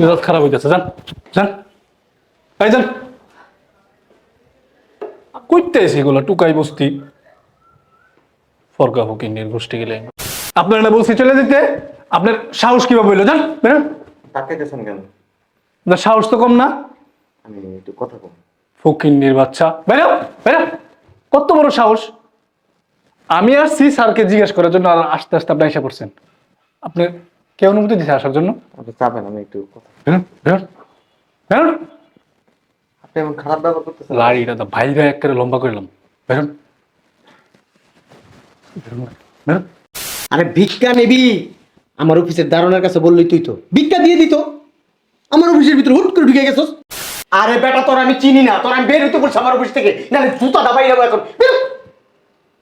মেজাজ খারাপ হইতেছে যান যান। এই যান। কইতে এগুলো টুকাই বস্তি। ফরকা ফকির নির্গোষ্ঠী গেলে। আপনার না বলছি চলে যেতে। আপনার সাহস কীভাবে হইল যান বেরোন। তাকাইতেছেন কেন? আপনার সাহস তো কম না। আমি একটু কথা বল ফকিন্নির বাচ্চা। বেরো বেরো। কত বড় সাহস। আমি আসছি স্যারকে জিজ্ঞেস করার জন্য আর আস্তে আস্তে আপনি এসে পড়ছেন। আপনি কে অনুমতি দিছে আসার জন্য? আপনি চাবেন আমি একটু কথা বেরোন বেরোন বেরোন। আপনি এমন খারাপ ব্যবহার করতেছেন। লাড়িটা তো ভাইরা লম্বা করলাম বেরোন। বেরোন আরে ভিক্ষা নেবি। আমার অফিসের দারোয়ানের কাছে বললি তুই তো। ভিক্ষা দিয়ে দিত। আমার অফিসের ভিতরে হুট করে ঢুকে গেছস। আরে বেটা তোর আমি চিনি না। তোর আমি বের হইতে বলছি আমার অফিস থেকে। নাহলে জুতা দাবাই যাব এখন। বেরো।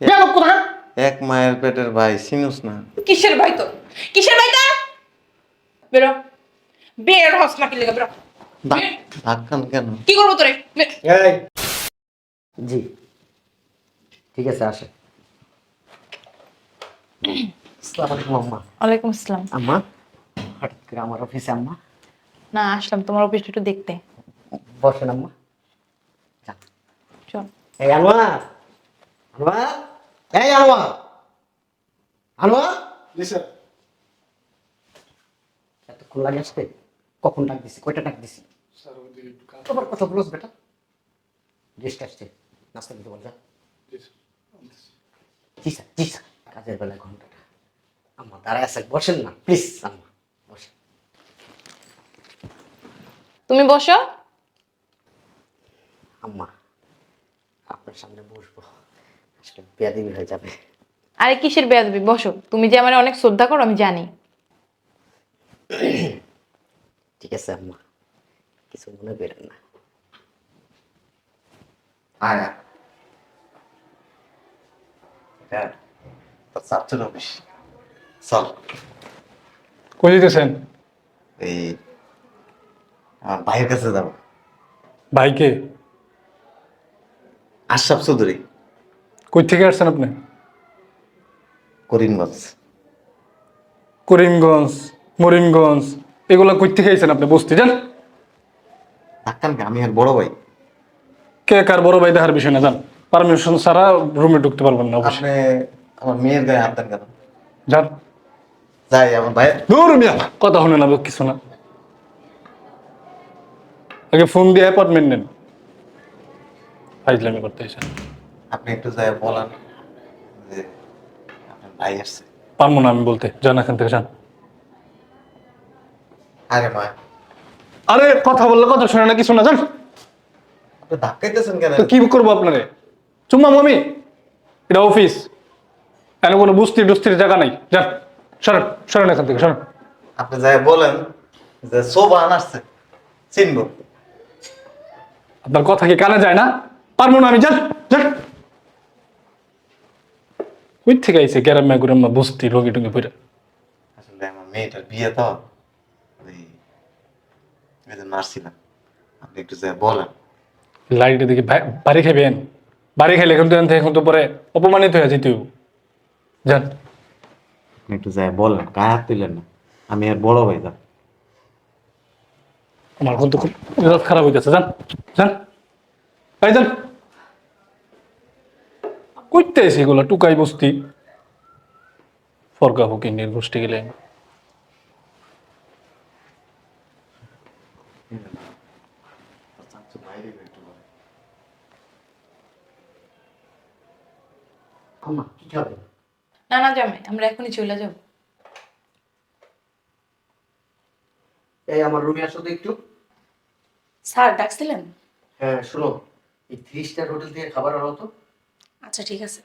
বেরো কোথাকার। এক মায়ের পেটের ভাই চিনুস না। কিসের ভাই তো কিসের ভাই তা বেরো। বের হস না কি লেগে বেরো। ধাক্কান কেন? কি করব তোরে? এই। জি। ঠিক আছে আসে। আসসালামু আলাইকুম আম্মা। ওয়ালাইকুম আসসালাম। আম্মা হঠাৎ করে আমার অফিসে আম্মা। না আসলাম। তোমার অফিসটা একটু দেখতে। বসেন আম্মা। চল। এই আনোয়ার। আনোয়ার? এই আনোয়ার। আনোয়ার? এতক্ষণ লাগে আসতে? কখন ডাক দিছি? কয়টা ডাক দিছি? তোমার কথা বলোস বেটা। গেস্ট আসছে। নাস্তা দিতে বল যা। জি স্যার জি স্যার কাজের বেলা ঘন্টাটা। আম্মা দাঁড়ায় আছে বসেন না প্লিজ আম্মা বসেন। তুমি বসো। আম্মা আপনার সামনে বসবো। আসলে বেয়াদিবি হয়ে যাবে। আরে কিসের বেয়াদবি? বসো। তুমি যে আমার অনেক শ্রদ্ধা করো আমি জানি। ঠিক আছে আম্মা। কিছু মনে করেন না। আয়া তোর ছাত্র অফিস। চল। কই এই আমার ভাইয়ের কাছে যাব। ভাইকে? আশরাফ চৌধুরী। কই থেকে আসছেন আপনি? করিমগঞ্জ। করিমগঞ্জ। মরিমগঞ্জ এগুলা কই থেকে আইছেন আপনি বস্তি যান। ধাক্কান আমি আর বড় ভাই। কে কার বড় ভাই দেখার বিষয় না যান। পারমিশন ছাড়া রুমে ঢুকতে পারবেন না অবশ্যই। আপনি আমার মেয়ের গায়ে হাত দেন কেন? যান। যাই আমার ভাইয়ের। দূর মিয়া কথা শুনে না কিছু না। আগে ফোন দিয়ে অ্যাপয়েন্টমেন্ট নেন। ফাইজলামি করতে এসে আপনি একটু যাই বলেন যে আপনার ভাই আসছে। পারব না আমি বলতে। যান এখান থেকে যান। আরে মা। আরে কথা বললে কথা শুনে না কিছু না আপনি ধাক্কাইতেছেন কেন? তো কি করব আপনারে? চুম্মা মামি এটা অফিস। এখানে কোনো বুস্তি টুস্তির জায়গা নাই। যান সরেন সরেন এখান থেকে সরেন। আপনি যাই বলেন যে সোবান আসছে চিনবো। আপনার কথা কি কানে যায় না? পারব না আমি যান যান। ওই থেকে আইসে গ্যারাম্মা গুরাম্মা বস্তি রোগী টুগি পড়ে আসলে আমার মেয়েটার বিয়ে তো। এই জন্য আসছিলাম আপনি একটু যাই বলেন। লাইটে দেখি বাড়ি খাবেন বাড়ি খাইলে থেকে এখন তো পরে অপমানিত হয়ে। যান। আপনি একটু যাই বলেন গায়ে হাত তুলেন না। আমি আর বড় ভাই যান আমার কিন্তু খুব মেজাজ খারাপ হইতেছে যান কইতে এসে এগুলো টুকাই বস্তি। ফরকা ফকি নির্গোষ্ঠী গেলে আম্মা কি খাবে না না জামাই আমরা এখনই চলে যাব। এই আমার রুমে আসো তো একটু। স্যার ডাকছিলেন? হ্যাঁ শোনো এই থ্রি স্টার হোটেল থেকে খাবার আনো তো। আচ্ছা ঠিক আছে।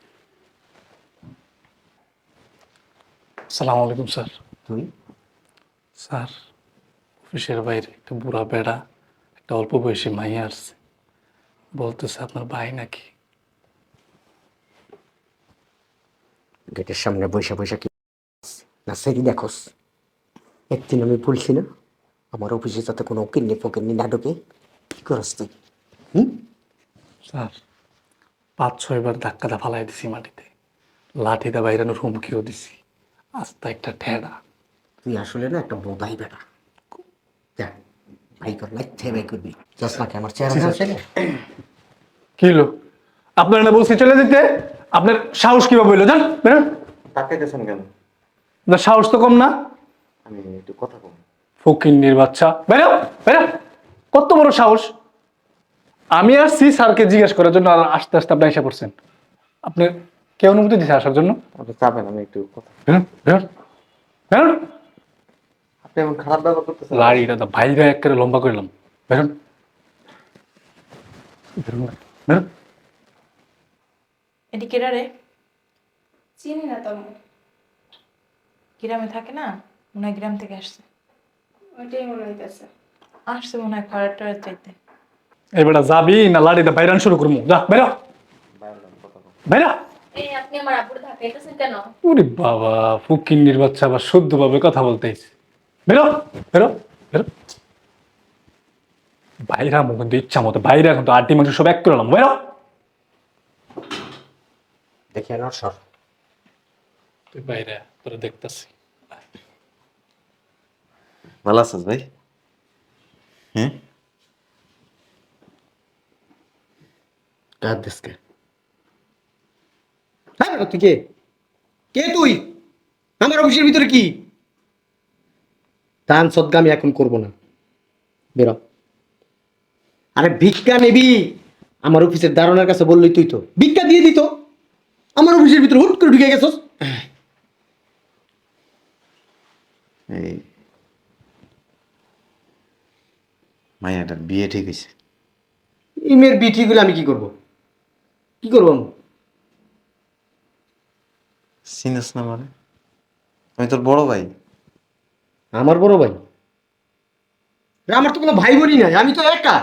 সালাম আলাইকুম স্যার। তুই স্যার অফিসের বাইরে একটা বুড়া বেড়া একটা অল্প বয়সী মাইয়া আসছে। বলতেছে আপনার ভাই নাকি? গেটের সামনে বৈশা বৈশা কি না সেটি দেখোস? একদিন আমি বলছি না আমার অফিসে যাতে কোনো কিডনি ফকিরনি না ঢোকে কি করস তুই? হুম? স্যার পাঁচ ছয়বার ধাক্কাটা ফালাই দিছি মাটিতে। লাঠিটা বাইরানোর হুমকিও দিছি। আস্তা একটা ঠেড়া। তুই আসলে না একটা বোধাই বেটা দেখ বাই কর লাইতে বাই করবি চশমাকে আমার চেহারা কি হলো? আপনার না বলছি চলে যেতে? আপনার সাহস কীভাবে হইল জান বেরোন তাকাইতেছেন কেন? আপনার সাহস তো কম না। আমি একটু কথা বলব। ফকিন্নির বাচ্চা। বেরো বেরো কত বড় সাহস। আমি আসছি স্যারকে জিজ্ঞেস করার জন্য আর আস্তে আস্তে আপনি এসে পড়ছেন। আপনি কে অনুমতি দিচ্ছে আসার জন্য? আপনি আমি একটু কথা বেরোন বেরোন বেরোন খারাপ ব্যবহার করতেছেন লাড়িটা তো ভাইরা একেবারে লম্বা করলাম বেরোন। বেরোন না, বেরোন। এদিকে রে? চিনি না তো। গ্রামে থাকে না? মনে হয় গ্রাম থেকে আসছে। ওইটাই মনে হইতেছে। আসছে মনে হয় খরার টরার চাইতে। এবারে যাবি না লাড়িটা বাইরান শুরু করব যা বেরো বেরো এই আপনি আমার আব্বুর ধাক্কাইতেছেন কেন? ওরে বাবা ফকিন্নির বাচ্চা আবার শুদ্ধভাবে কথা বলতেইছে বেরো বেরো বেরো। বাইরা মুখ কিন্তু ইচ্ছা মতো। বাইরে এখন তো আটটি মাংস সব এক করলাম বেরো। দেখে নর সর। তুই বাইরে তোরা দেখতেছি। ভালো আছিস ভাই? হ্যাঁ? কার দেশকে হ্যাঁ তুই কে? কে তুই? আমার অফিসের ভিতরে কি? দান সদ্গা আমি এখন করব না। বেরো। আরে ভিক্ষা নেবি? আমার অফিসের দারোয়ানের কাছে বললি তুই তো। ভিক্ষা দিয়ে দিত। আমার অফিসের ভিতরে হুট করে ঢুকে গেছস। এই মাইয়াটার বিয়ে ঠিক হয়েছে। ইমের বিটিগুলো আমি কি করব? কি করব আমি? চিনিস না মানে? আমি তোর বড় ভাই। আমার বড় ভাই। আমার তো কোনো ভাই বোনই নাই আমি তো একা।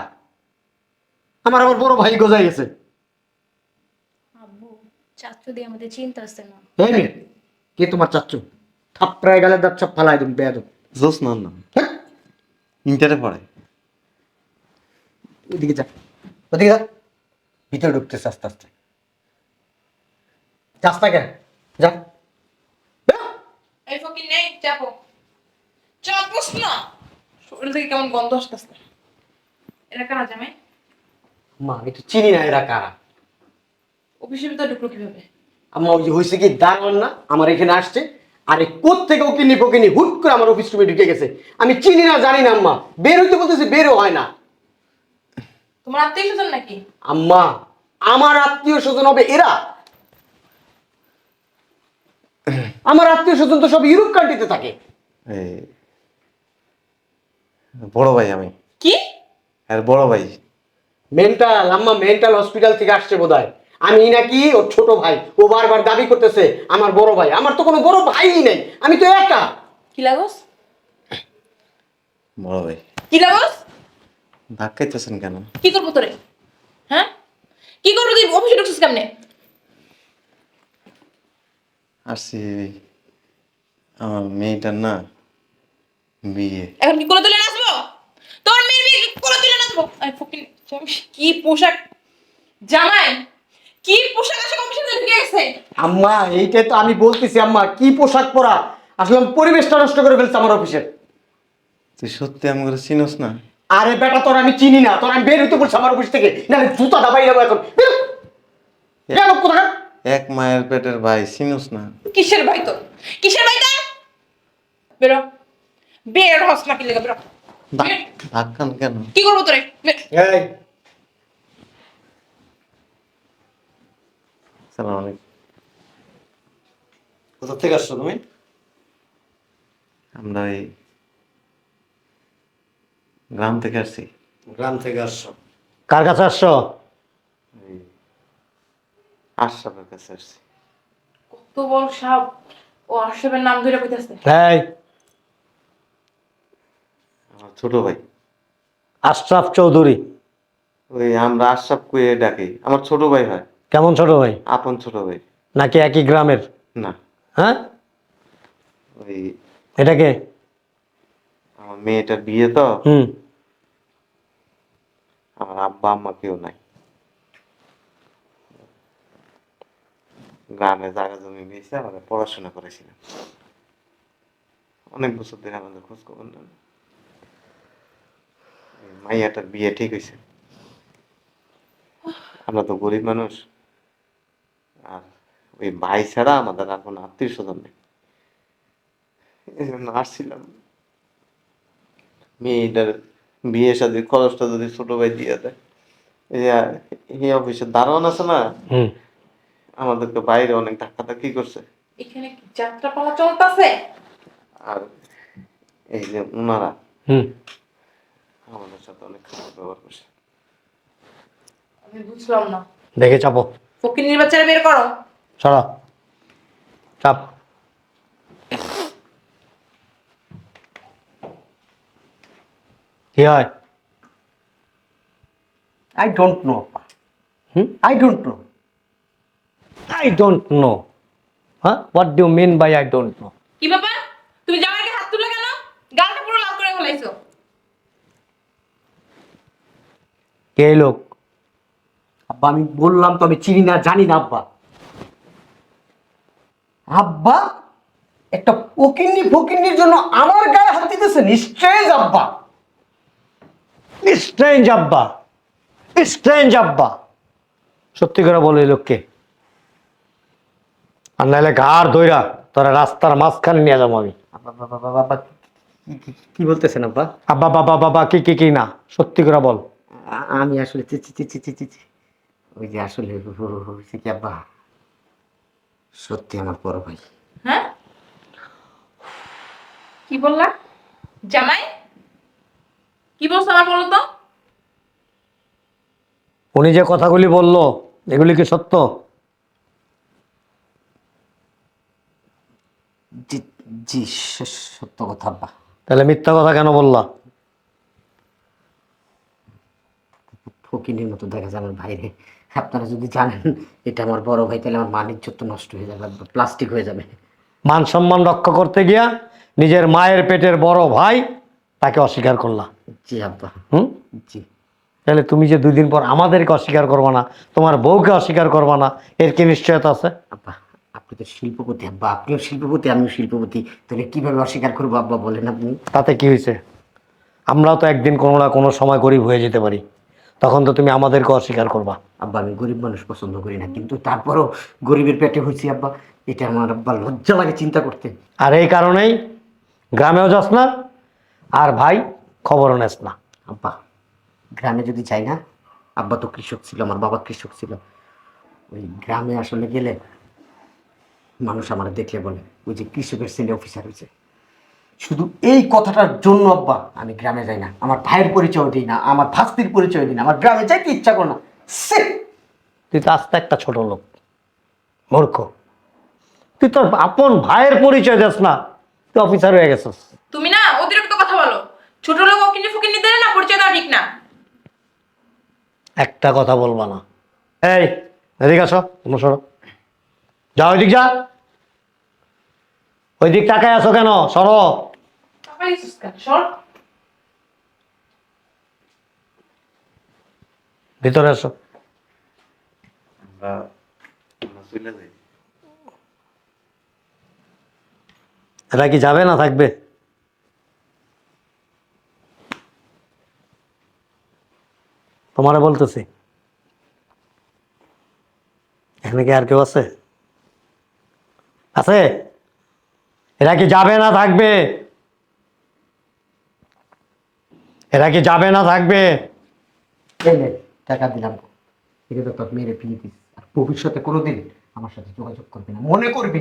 আমার আমার বড় ভাই গজাই গেছে। আব্বু চাচু দিয়ে আমাদের চিন্তা আসছে না। হ্যাঁ মেয়ে কে তোমার থাপড়ায় গেলে দাঁত সব ফালাই দেবো বেয়াদ জোস না না। ইন্টারে পড়ে। ওদিকে যা ওদিকে যা। ভিতরে ঢুকতেছে আস্তে আস্তে। যাস না কেন যা। এই ফকির নেই চাপো চাপোস না। শরীর থেকে কেমন গন্ধ আসতেছে? এরা কারা জামাই? মা আমি তো চিনি না এরা কারা? অফিসের ভিতরে ঢুকলো কীভাবে? আম্মা ওই যে হয়েছে কি দারোয়ান না? আমার এখানে আসছে। আরে কোথ থেকে হুট করে আমার অফিস রুমে ঢুকে গেছে? আমি চিনি না জানি না আম্মা। বের হইতে বলতেছে বেরও হয় না। তোমার আত্মীয় স্বজন নাকি? আম্মা আমার আত্মীয় স্বজন হবে এরা। আমার আত্মীয় স্বজন তো সব ইউরোপ কান্ট্রিতে থাকে। এই বড় ভাই আমি। কি? আর বড় ভাই। মেন্টাল আম্মা মেন্টাল হসপিটাল থেকে আসছে বোধহয়। আমি নাকি ওর ছোট ভাই ও বারবার দাবি করতেছে আমার বড় ভাই। আমার তো কোনো বড় ভাই নেই আমি তো একা। কি লাগোস? বড় ভাই। কি লাগোস? ধাক্কাইতেছেন কেন? কি করব তোরে? হ্যাঁ? কি করব তুই? অফিসে ঢুকছিস কেমনে? আসছি আমার মেয়েটার না বিয়ে। এখন কি কোলে তুলে নাচবো তোর মেয়ের বিয়ে কি কোলে তুলে নাচবো আই ফকির কি পোশাক? জামাই কি পোশাক আছে ঢুকে গেছে? আম্মা এইটাই তো আমি বলতেছি আম্মা কি পোশাক পরা? আসলে পরিবেশটা নষ্ট করে ফেলছে আমার অফিসের তুই সত্যি আমি করে চিনোস না? আরে বেটা তোর আমি চিনি না তোর আমি বের হইতে বলছি আমার অফিস থেকে নাহলে জুতা দাবাই যাব এখন। বেরো। এক মায়ের পেটের ভাই চিনোস না? কিসের ভাই তোর? কিসের ভাই তোর? বেরো বের হস না কি লেগে বের। ধাক্কান কেন? কি করব তোরে? এই। সালাম আলাইকুম। কোথা থেকে আসছো তুমি? আমরা এই গ্রাম থেকে আসছি। গ্রাম থেকে আসছো। কার কাছে আসছো? আশরাফের কাছে আসছি। কত বড় সাপ। ও আশরাফের নাম ধরে কইতাছে। এই। আমার ছোট ভাই। আশরাফ চৌধুরী। ওই আমরা আশরাফ কুয়ে ডাকি। আমার ছোট ভাই হয়। কেমন ছোট ভাই? আপন ছোট ভাই। নাকি একই গ্রামের? না। হ্যাঁ? ওই এটাকে আমার মেয়েটার বিয়ে তো। হুম। আমার আব্বা আম্মা কেউ নাই। গ্রামে জায়গা জমি আমাদের পড়াশোনা করেছিলাম। অনেক বছর ধরে আমাদের খোঁজ খবর নেন। মাইয়াটার বিয়ে ঠিক হয়েছে আমরা তো গরিব মানুষ। আর ওই ভাই ছাড়া আমাদের আর কোনো আত্মীয় স্বজন নেই। এই জন্য আসছিলাম। মেয়েটার বিয়ে সাথে খরচটা যদি ছোট ভাই দিয়ে দেয় এই অফিসের দারোয়ান আছে না হুম। আমাদেরকে বাইরে অনেক ধাক্কা ধাক্কি করছে। এখানে কি যাত্রা পালা চলতেছে? আর এই যে ওনারা হুম। আমাদের সাথে অনেক খারাপ ব্যবহার করছে। আমি বুঝলাম না। দেখে চাপো। ফকির নির্বাচনে বের করো। সরা। চাপ। কি হয়? I don't know hmm? I don't know I don't know হ্যাঁ what do mean by I don't know কি ব্যাপার? তুমি জামাইকে হাত তুলে কেন? গালটা পুরো লাল করে ফেলাইছো। কে লোক? আব্বা আমি বললাম তো আমি চিনি না জানি না আব্বা। আব্বা একটা ফকিন্নি ফকিন্নির জন্য আমার গায়ে হাত দিতেছে? নিশ্চয়ই আব্বা। স্ট্রেঞ্জ আব্বা। স্ট্রেঞ্জ আব্বা। সত্যি করে বলে এই লোককে। আর নাহলে ঘাড় ধইরা তোরা রাস্তার মাঝখানে নিয়ে যাব আমি। কি- বলতেছেন আব্বা? আব্বা বাবা বাবা কি কি কি না? সত্যি করে বল। আমি আসলে চি চি চি চি চি চি চি। ওই যে আসলে হয়েছে কি আব্বা? সত্যি আমার বড় ভাই। হ্যাঁ? কি বললা? জামাই? কি বলছো আমার বলো তো? উনি যে কথাগুলি বলল এগুলি কি সত্য? জি জি সত্য কথা আব্বা। তাহলে মিথ্যা কথা কেন বললা? ফকিনের মতো দেখা যায় আমার ভাইরে। আপনারা যদি জানেন এটা আমার বড় ভাই তাহলে আমার মান ইজ্জত নষ্ট হয়ে যাবে প্লাস্টিক হয়ে যাবে। মান সম্মান রক্ষা করতে গিয়া নিজের মায়ের পেটের বড় ভাই তাকে অস্বীকার করলা। জি আব্বা। হুম? জি। তাহলে তুমি যে দুই দিন পর আমাদেরকে অস্বীকার করবা না তোমার বউকে অস্বীকার করবা না এর কি নিশ্চয়তা আছে? আব্বা আপনি তো শিল্পপতি আব্বা। আপনিও শিল্পপতি আমিও শিল্পপতি। তাহলে কীভাবে অস্বীকার করব আব্বা বলেন আপনি? তাতে কি হয়েছে আমরাও তো একদিন কোনো না কোনো সময় গরিব হয়ে যেতে পারি। তখন তো তুমি আমাদেরকে অস্বীকার করবা। আব্বা আমি গরিব মানুষ পছন্দ করি না কিন্তু তারপরও গরিবের পেটে হয়েছি আব্বা এটা আমার আব্বা লজ্জা লাগে চিন্তা করতে। আর এই কারণেই গ্রামেও যাস না আর ভাই খবরও নেস না। আব্বা গ্রামে যদি যাই না আব্বা তো কৃষক ছিল আমার বাবা কৃষক ছিল। ওই গ্রামে আসলে গেলে মানুষ আমার দেখলে বলে ওই যে কৃষকের শ্রেণি অফিসার হয়েছে। শুধু এই কথাটার জন্য আব্বা আমি গ্রামে যাই না আমার ভাইয়ের পরিচয় দিই না আমার ভাস্তির পরিচয় দিই না আমার গ্রামে যাইতে ইচ্ছা করে না। সে তুই তো আস্তে একটা ছোট লোক মূর্খ। তুই তোর আপন ভাইয়ের পরিচয় দিস না তুই অফিসার হয়ে গেছিস। তুমি না অতিরিক্ত কথা বলো ছোট লোক ফকিনি ফকিনি দিলে না পরিচয় দেওয়া ঠিক না। একটা কথা বলবা না। এই এদিকে আসো তোমরা সরো। যাও ওইদিক যা। ওই দিক তাকায় আসো কেন? সরো। তাকাই দিছিস কেন? সর ভিতরে আসো। এরা কি যাবে না থাকবে? তোমারে বলতেছি। এখানে কি আর কেউ আছে? আছে? এরা কি যাবে না থাকবে? এরা কি যাবে না থাকবে? এই নে, টাকা দিলাম। এটা তো তোর মেরে ফিরে দিস। আর ভবিষ্যতে কোনোদিন আমার সাথে যোগাযোগ করবি না। মনে করবি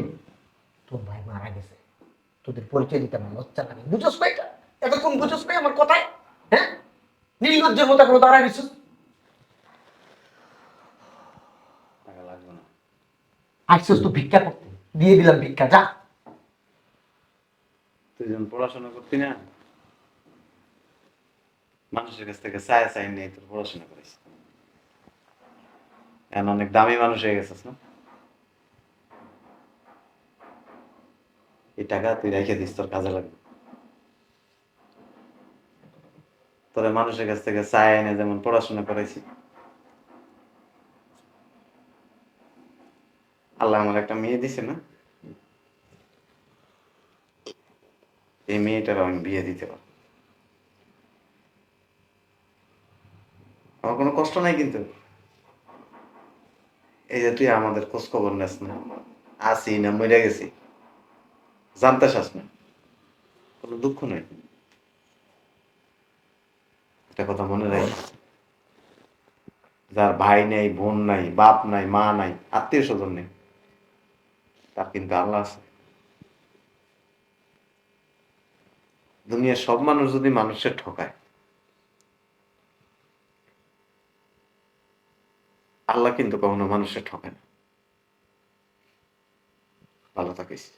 তোর ভাই মারা গেছে। তোদের পরিচয় দিতে আমার লজ্জা লাগে। বুঝোস ভাই এটা? এতক্ষণ বুঝোস ভাই আমার কথায়? হ্যাঁ? নির্লজ্জের মতো এখনও দাঁড়ায় গেছিস টাকা লাগবে না। আসছিস তো ভিক্ষা করতে। দিয়ে দিলাম ভিক্ষা যা। তুই যখন পড়াশোনা করতি না মানুষের কাছ থেকে চায় চাই নেই, তোর পড়াশোনা করিস। এখন অনেক দামি মানুষ হয়ে গেছিস, না? এই টাকা তুই রেখে দিস, তোর কাজে লাগবে। তোরে মানুষের কাছ থেকে চায় এনে যেমন পড়াশোনা করাইছি। আল্লাহ আমার একটা মেয়ে দিছে, না? এই মেয়েটার আমি বিয়ে দিতে পারব। আমার কোনো কষ্ট নাই কিন্তু। এই যে তুই আমাদের খোঁজ খবর নেস না। আসি না মরে গেছি। জানতে চাস না। কোনো দুঃখ নেই। একটা কথা মনে রাখিস যার ভাই নাই, বোন নাই, বাপ নাই, মা নাই, আত্মীয় স্বজন নেই, তার কিন্তু আল্লাহ আছে। দুনিয়ার সব মানুষ যদি মানুষের ঠকায় আল্লাহ কিন্তু কখনো মানুষের ঠকায় না। ভালো থাকিস।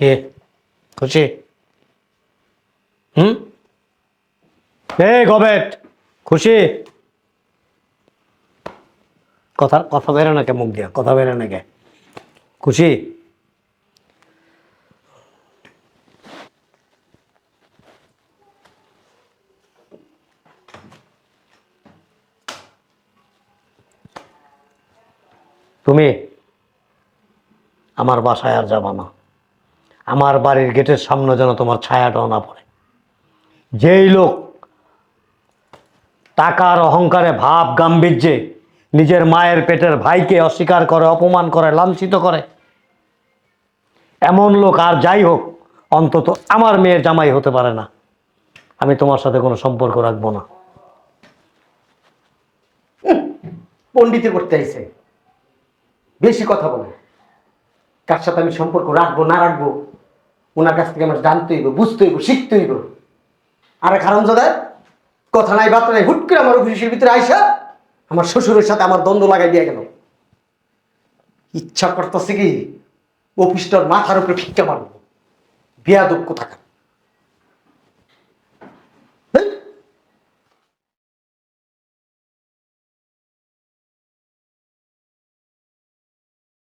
কে? খুশি? হুম? এ, গবেট! খুশি? কথা কথা বেরো না কে মুখ দিয়া? কথা বেরো না কে? খুশি? তুমি আমার বাসায় আর যাবা না। আমার বাড়ির গেটের সামনে যেন তোমার ছায়াটাও না পড়ে। যেই লোক টাকার অহংকারে, ভাব গাম্ভীর্যে নিজের মায়ের পেটের ভাইকে অস্বীকার করে, অপমান করে, লাঞ্ছিত করে, এমন লোক আর যাই হোক, অন্তত আমার মেয়ের জামাই হতে পারে না। আমি তোমার সাথে কোনো সম্পর্ক রাখব না। পণ্ডিতে করতে আইছে। বেশি কথা বলে। কার সাথে আমি সম্পর্ক রাখব, না রাখব ওনার কাছ থেকে আমার জানতে হইব, বুঝতে হইব, শিখতে হইব। আর কারণ দাদা কথা নাই, বার্তা নাই, হুট করে আমার অফিসের ভিতরে আইসা আমার শ্বশুরের সাথে আমার দ্বন্দ্ব লাগাই দিয়ে গেল। ইচ্ছা করতেছে কি, অফিসটার মাথার উপরে ফিক্কা মারবো। বিয়া দুঃখ থাকা